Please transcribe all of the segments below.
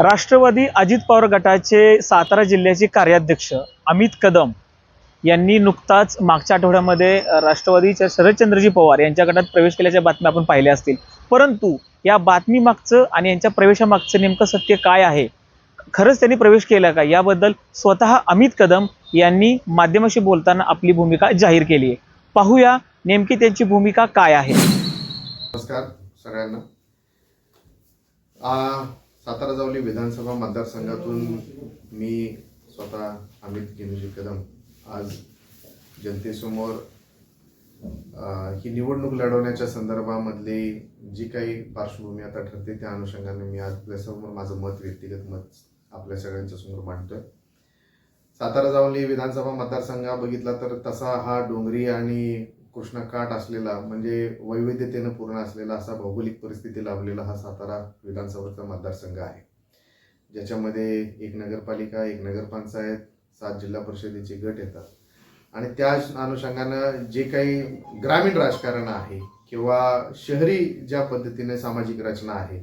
राष्ट्रवादी अजित पवार गटाचे सातारा जिल्ह्याचे कार्याध्यक्ष अमित कदम यांनी नुकताच मागच्या आठवड्यामध्ये राष्ट्रवादीच्या शरदचंद्रजी पवार यांच्या गटात प्रवेश केल्याच्या बातम्या आपण पाहिल्या असतील. परंतु या बातमीमागचं आणि यांच्या प्रवेशामागचं नेमकं सत्य काय आहे? खरंच त्यांनी प्रवेश केला का? याबद्दल स्वतः अमित कदम यांनी माध्यमाशी बोलताना आपली भूमिका जाहीर केली आहे. पाहूया नेमकी त्यांची भूमिका काय आहे. नमस्कार सगळ्यांना. सातारा जावली विधानसभा मतदारसंघातून मी स्वतः अमित गिनुजी कदम आज जनतेसमोर ही निवडणूक लढवण्याच्या संदर्भामधली जी काही पार्श्वभूमी आता ठरते त्या अनुषंगाने मी आज आपल्यासमोर माझं मत व्यक्तिगत मत आपल्या सगळ्यांच्या समोर मांडतोय. सातारा जावली विधानसभा मतदारसंघ बघितला तर तसा हा डोंगरी आणि कृष्णकाठ असलेला म्हणजे वैविध्यतेनं पूर्ण असलेला असा भौगोलिक परिस्थिती लाभलेला हा सातारा विधानसभेचा मतदारसंघ आहे. ज्याच्यामध्ये एक नगरपालिका एक नगरपंचायत सात जिल्हा परिषदेचे गट येतात. आणि त्या अनुषंगानं जे काही ग्रामीण राजकारण आहे किंवा शहरी ज्या पद्धतीने सामाजिक रचना आहे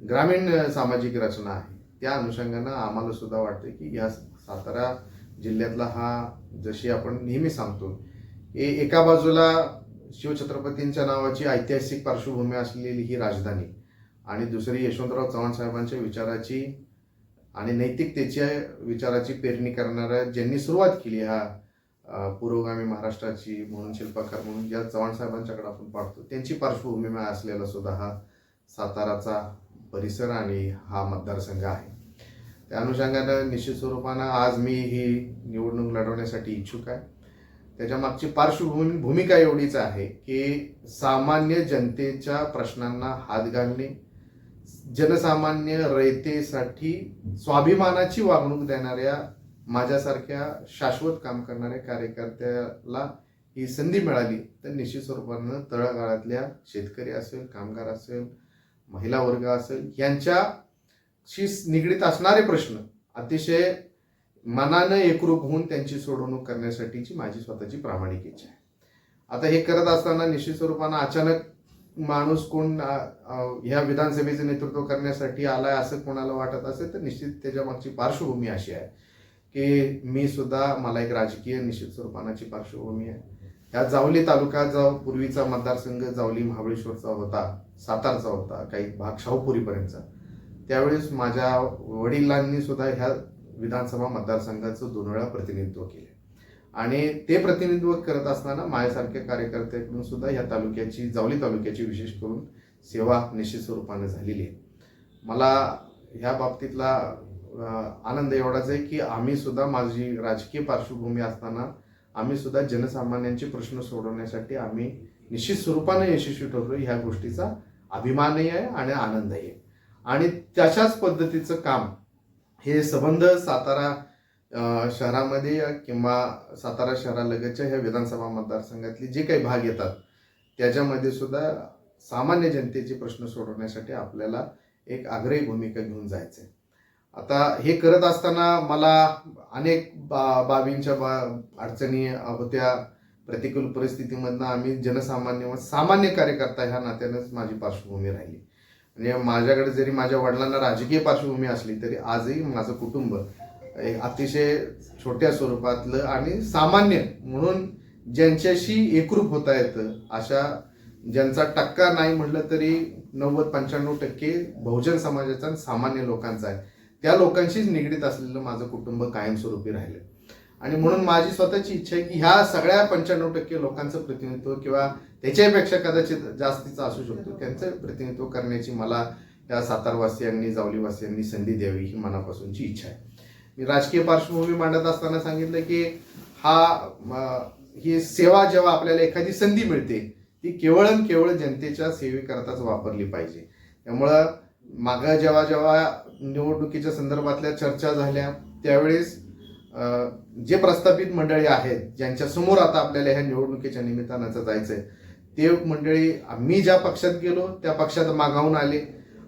ग्रामीण सामाजिक रचना आहे त्या अनुषंगानं आम्हाला सुद्धा वाटतं की या सातारा जिल्ह्यातला हा जशी आपण नेहमी सांगतो ए एका बाजूला शिवछत्रपतींच्या नावाची ऐतिहासिक पार्श्वभूमी असलेली ही राजधानी आणि दुसरी यशवंतराव चव्हाण साहेबांच्या विचाराची आणि नैतिकतेच्या विचाराची पेरणी करणाऱ्या ज्यांनी सुरुवात केली ह्या पुरोगामी महाराष्ट्राची म्हणून शिल्पकार म्हणून ज्या चव्हाण साहेबांच्याकडे आपण पाहतो त्यांची पार्श्वभूमी असलेला सुद्धा हा साताराचा परिसर आणि हा मतदारसंघ आहे. त्या अनुषंगानं निश्चित स्वरूपानं आज मी ही निवडणूक लढवण्यासाठी इच्छुक आहे. त्याच्या मागची पार्श्वभूमी भूमिका एवढीच आहे की सामान्य जनतेच्या प्रश्नांना हात घालणे जनसामान्य रयतेसाठी स्वाभिमानाची वागणूक देणाऱ्या माझ्यासारख्या शाश्वत काम करणाऱ्या कार्यकर्त्याला ही संधी मिळाली तर निश्चित स्वरूपानं तळागाळातल्या शेतकरी असेल कामगार असेल महिला वर्ग असेल यांच्याशी निगडीत असणारे प्रश्न अतिशय मनानं एकरूप होऊन त्यांची सोडवणूक करण्यासाठीची माझी स्वतःची प्रामाणिक इच्छा आहे. आता हे करत असताना निश्चित स्वरूपानं अचानक माणूस कोण ह्या विधानसभेचं नेतृत्व करण्यासाठी आलाय असं कोणाला वाटत असेल तर निश्चित त्याच्या मागची पार्श्वभूमी अशी आहे की मी सुद्धा मला एक राजकीय निश्चित स्वरूपानाची पार्श्वभूमी आहे. ह्या जावली तालुका जो पूर्वीचा मतदारसंघ जावली महाबळेश्वरचा होता सातारचा होता काही भाग शाहूपुरीपर्यंतचा. त्यावेळेस माझ्या वडिलांनी सुद्धा ह्या विधानसभा मतदारसंघाचं दोन वेळा प्रतिनिधित्व केले आणि ते प्रतिनिधित्व करत असताना माझ्यासारख्या कार्यकर्त्याकडून सुद्धा ह्या तालुक्याची जावली तालुक्याची विशेष करून सेवा निश्चित स्वरूपाने झालेली आहे. मला ह्या बाबतीतला आनंद एवढाच आहे की आम्ही सुद्धा माझी राजकीय पार्श्वभूमी असताना आम्ही सुद्धा जनसामान्यांचे प्रश्न सोडवण्यासाठी आम्ही निश्चित स्वरूपाने यशस्वी ठरलो. ह्या गोष्टीचा अभिमानही आहे आणि आनंदही आहे. आणि तशाच पद्धतीचं काम हे संबंध सातारा शहरामध्ये किंवा सातारा शहरालगतच्या ह्या विधानसभा मतदारसंघातले जे काही भाग येतात त्याच्यामध्ये सुद्धा सामान्य जनतेचे प्रश्न सोडवण्यासाठी आपल्याला एक आग्रही भूमिका घेऊन जायचं आहे आता हे करत असताना मला अनेक बा बाबींच्या बा अडचणी होत्या. प्रतिकूल परिस्थितीमधनं आम्ही जनसामान्य व सामान्य कार्यकर्ता ह्या नात्यानंच माझी पार्श्वभूमी राहिली. आणि माझ्याकडे जरी माझ्या वडिलांना राजकीय पार्श्वभूमी असली तरी आजही माझं कुटुंब एक अतिशय छोट्या स्वरूपातलं आणि सामान्य म्हणून ज्यांच्याशी एकरूप होता येतं अशा ज्यांचा टक्का नाही म्हटलं तरी नव्वद पंच्याण्णव टक्के बहुजन समाजाचा आणि सामान्य लोकांचा आहे. त्या लोकांशीच निगडीत असलेलं माझं कुटुंब कायमस्वरूपी राहिलं. आणि म्हणून माझी स्वतःची इच्छा आहे की ह्या सगळ्या पंच्याण्णव टक्के लोकांचं प्रतिनिधित्व किंवा त्याच्यापेक्षा कदाचित जास्तीचा असू शकतो. त्यांचं प्रतिनिधित्व करण्याची मला या सातारवासियांनी जावलीवासियांनी संधी द्यावी ही मनापासूनची इच्छा आहे. मी राजकीय पार्श्वभूमी मांडत असताना सांगितलं की हा ही सेवा जेव्हा आपल्याला एखादी संधी मिळते ती केवळ आणि केवळ जनतेच्या सेवेकरताच वापरली पाहिजे. त्यामुळं मागं जेव्हा जेव्हा निवडणुकीच्या संदर्भातल्या चर्चा झाल्या त्यावेळेस जे प्रस्थापित मंडळी आहेत ज्यांच्या समोर आता आपल्याला ह्या निवडणुकीच्या निमित्तानं आहे ते मंडळी मी ज्या पक्षात गेलो त्या पक्षात मागावून आले.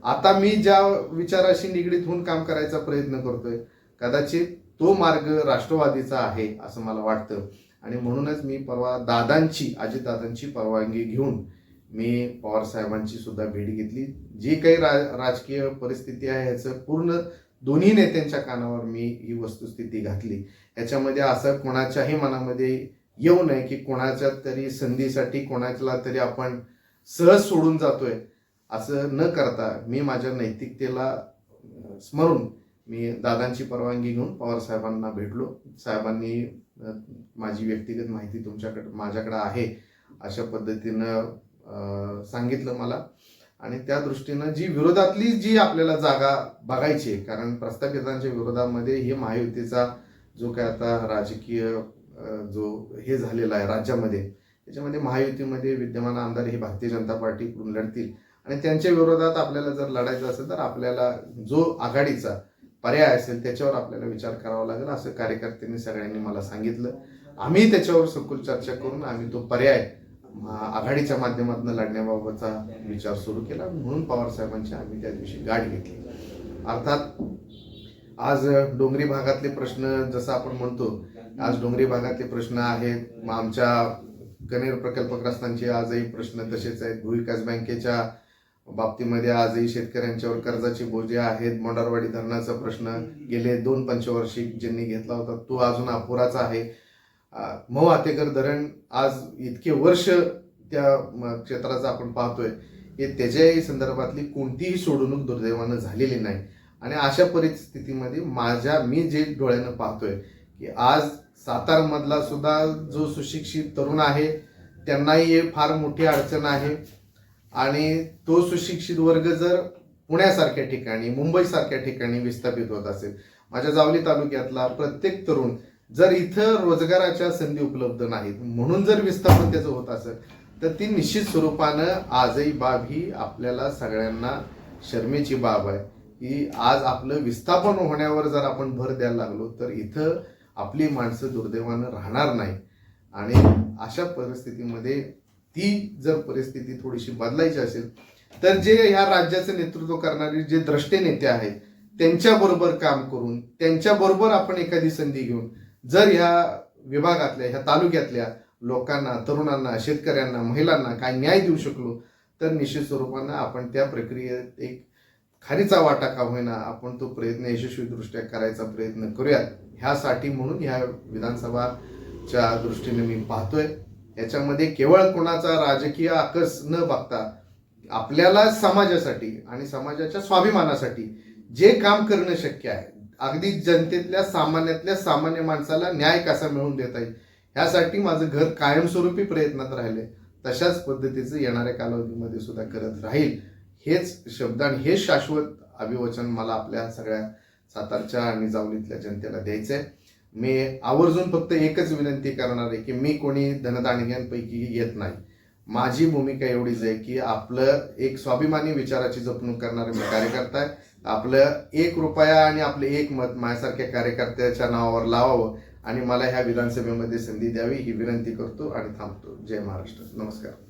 आता मी ज्या विचाराशी निगडीत होऊन काम करायचा प्रयत्न करतोय कदाचित तो मार्ग राष्ट्रवादीचा आहे असं मला वाटतं. आणि म्हणूनच मी परवा दादांची अजितदादांची परवानगी घेऊन मी पवारसाहेबांची सुद्धा भेट घेतली. जी काही रा राजकीय परिस्थिती आहे ह्याचं पूर्ण दोन्ही नेत्यांच्या कानावर मी ही वस्तुस्थिती घातली. याच्यामध्ये असं कोणाच्याही मनामध्ये येऊ नये की कोणाच्या तरी संधीसाठी कोणाला तरी आपण सहज सोडून जातोय असं न करता मी माझ्या नैतिकतेला स्मरून मी दादांची परवानगी घेऊन पवार साहेबांना भेटलो. साहेबांनी माझी व्यक्तिगत माहिती तुमच्याकडे माझ्याकडे आहे अशा पद्धतीनं सांगितलं मला. आणि त्या दृष्टीनं जी विरोधातली जी आपल्याला जागा बघायची आहे कारण प्रस्थापितांच्या विरोधामध्ये हे महायुतीचा जो काय आता राजकीय जो हे झालेला आहे राज्यामध्ये त्याच्यामध्ये महायुतीमध्ये विद्यमान आमदार हे भारतीय जनता पार्टीकडून लढतील. आणि त्यांच्या विरोधात आपल्याला जर लढायचं असेल तर आपल्याला जो आघाडीचा पर्याय असेल त्याच्यावर आपल्याला विचार करावा लागेल असं कार्यकर्त्यांनी सगळ्यांनी मला सांगितलं. आम्ही त्याच्यावर सखोल चर्चा करून आम्ही तो पर्याय म, आघाडीच्या माध्यमातून लढण्याबाबतचा विचार सुरू केला. म्हणून पवार साहेबांची आम्ही त्या दिवशी गाठ घेतली. अर्थात आज डोंगरी भागातले प्रश्न जसं आपण म्हणतो आज डोंगरी भागातले प्रश्न आहेत. मग आमच्या कनेर प्रकल्पग्रस्तांचे आजही प्रश्न तसेच आहेत. भूविकास बँकेच्या बाबतीमध्ये आजही शेतकऱ्यांच्यावर कर्जाचे बोजे आहेत. मोंडारवाडी धरणाचा प्रश्न गेले दोन पंचवार्षिक ज्यांनी घेतला होता तो अजून अपुराचा आहे. मऊ आतेकर धरण आज इतके वर्ष त्या क्षेत्राचा क्षेत्राचं आपण पाहतोय हे त्याच्याही संदर्भातली कोणतीही सोडवणूक दुर्दैवानं झालेली नाही. आणि अशा परिस्थितीमध्ये माझ्या मी जे डोळ्यानं पाहतोय की आज सातारमधला सुद्धा जो सुशिक्षित तरुण आहे त्यांनाही हे फार मोठी अडचण आहे. आणि तो सुशिक्षित वर्ग जर पुण्यासारख्या ठिकाणी मुंबईसारख्या ठिकाणी विस्थापित होत असेल माझ्या जावली तालुक्यातला प्रत्येक तरुण जर इथं रोजगाराच्या संधी उपलब्ध नाहीत म्हणून जर विस्थापन त्याचं होत असेल तर ती निश्चित स्वरूपानं आजही बाब ही आपल्याला सगळ्यांना शर्मेची बाब आहे. की आज आपलं विस्थापन होण्यावर जर आपण भर द्यायला लागलो तर इथं आपली माणसं दुर्दैवानं राहणार नाही आणि अशा परिस्थितीमध्ये ती जर परिस्थिती थोडीशी बदलायची असेल तर जे ह्या राज्याचं नेतृत्व करणारे जे द्रष्टे नेते आहेत त्यांच्याबरोबर काम करून त्यांच्याबरोबर आपण एखादी संधी घेऊन जर ह्या विभागातल्या ह्या तालुक्यातल्या लोकांना तरुणांना शेतकऱ्यांना महिलांना काय न्याय देऊ शकलो तर निश्चित स्वरूपानं आपण त्या प्रक्रियेत एक खारीचा वाटा का होईना आपण तो प्रयत्न यशस्वीदृष्ट्या करायचा प्रयत्न करूयात. ह्यासाठी म्हणून ह्या विधानसभाच्या दृष्टीने मी पाहतोय. याच्यामध्ये केवळ कोणाचा राजकीय आकस न बघता आपल्याला समाजासाठी आणि समाजाच्या स्वाभिमानासाठी जे काम करणं शक्य आहे अगदी जनतेतल्या सामान्यातल्या सामान्य माणसाला न्याय कसा मिळवून देता येईल ह्यासाठी माझं घर कायमस्वरूपी प्रयत्नात राहिले तशाच पद्धतीचं येणाऱ्या कालावधीमध्ये सुद्धा करत राहील. हेच शब्द आणि हे शाश्वत अभिवचन मला आपल्या सगळ्या सातारच्या आणि जावलीतल्या जनतेला आहे मी आवर्जून फक्त एकच विनंती करणार आहे की मी कोणी धनदाणग्यांपैकी येत नाही. माझी भूमिका एवढीच आहे की आपलं एक स्वाभिमानी विचाराची जपणूक करणारे मी कार्यकर्ता आहे. आपलं एक रुपया आणि आपले एक मत माझ्यासारख्या कार्यकर्त्याच्या नावावर लावावं आणि मला ह्या विधानसभेमध्ये संधी द्यावी ही विनंती करतो आणि थांबतो. जय महाराष्ट्र. नमस्कार.